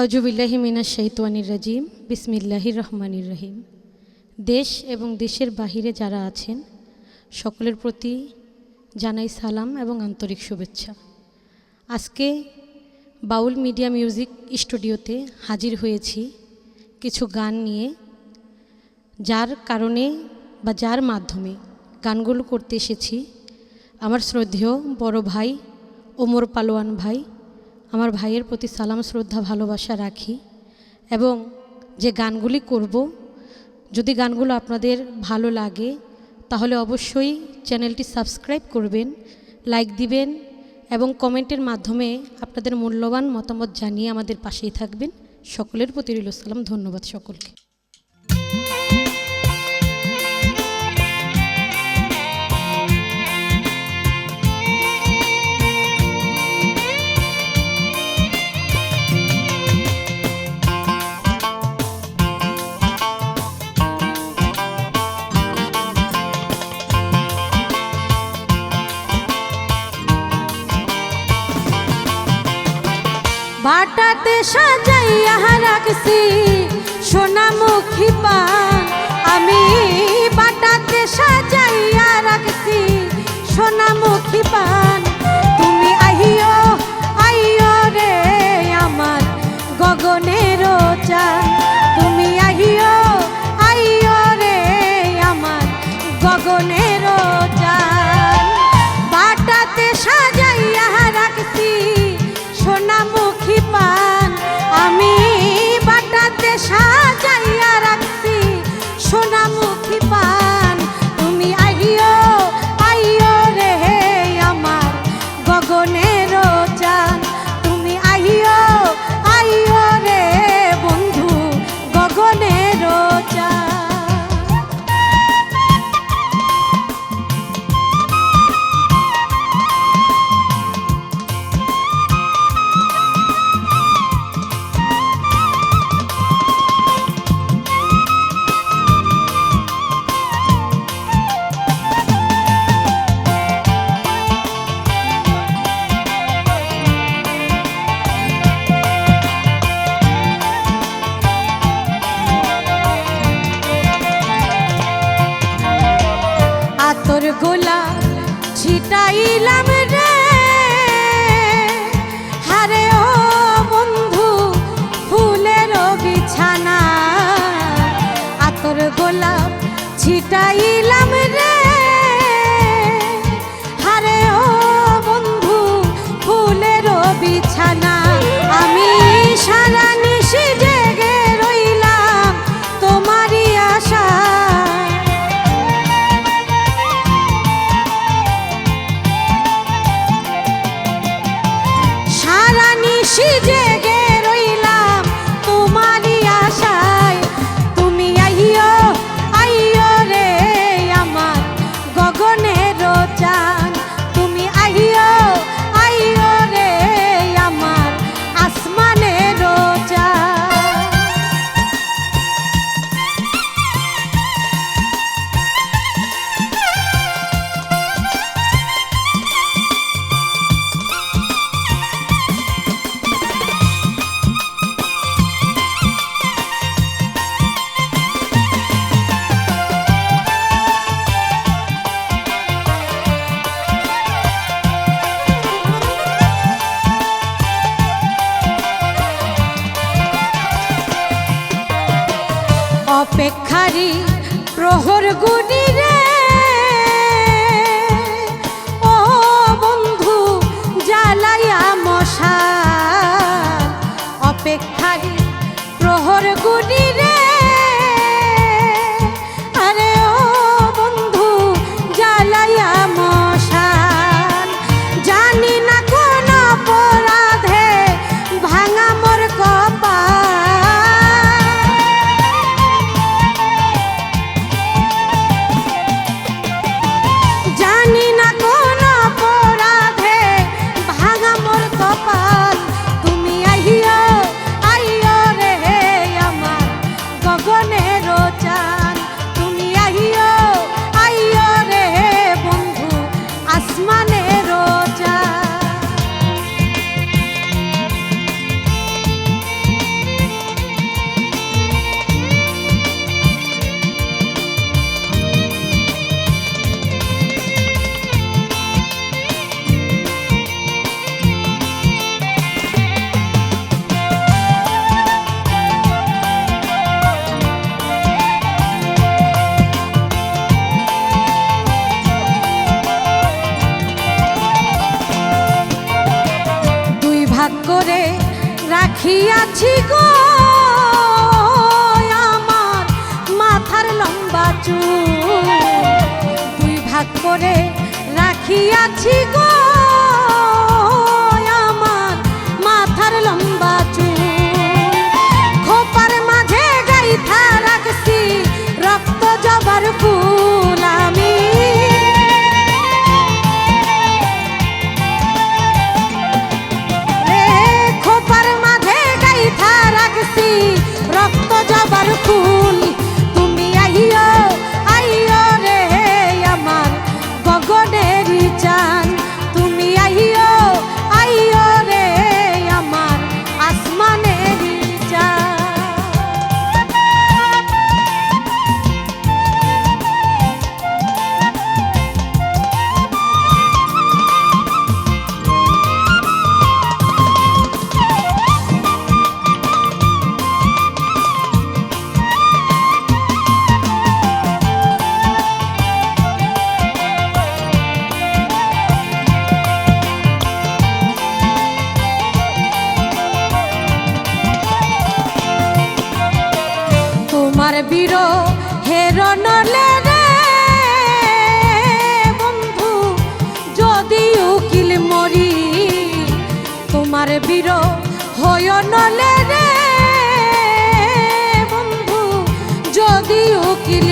আউজুবিল্লাহি মিনাশ শৈতানির রাজিম, বিসমিল্লাহির রহমানির রহিম। দেশ এবং দেশের বাহিরে যারা আছেন, সকলের প্রতি জানাই সালাম এবং আন্তরিক শুভেচ্ছা। আজকে বাউল মিডিয়া মিউজিক স্টুডিওতে হাজির হয়েছি কিছু গান নিয়ে, যার কারণে বা যার মাধ্যমে গানগুলো করতে এসেছি। আমার শ্রদ্ধেয় বড় ভাই, ওমর পালোয়ান ভাই আমার ভাইয়ের প্রতি সালাম, শ্রদ্ধা, ভালোবাসা রাখি এবং যে গানগুলি করব, যদি গানগুলো আপনাদের ভালো লাগে, তাহলে অবশ্যই চ্যানেলটি সাবস্ক্রাইব করবেন, লাইক দিবেন এবং কমেন্টের মাধ্যমে আপনাদের মূল্যবান মতামত জানিয়ে আমাদের পাশেই থাকবেন। সকলের প্রতি রইল সালাম, ধন্যবাদ সকলকে। বাটাতে সাজাইয়া রাখছি। সোনামুখী পান আমি বাটাতে সাজাইয়া রাখছি। সোনামুখী পান সোনামুখী পান ছিটাইলাম অপেক্ষারি প্রহর গুনি রাখিয়াছি গো আমার মাথার লম্বা চুল। দুই ভাগ করে রাখিয়াছি গো রাখছি তোমার বীর হেরন বন্ধু, যদি উকিল মরি, তোমার বীর হয় নলে রে। বন্ধু, যদি উকিল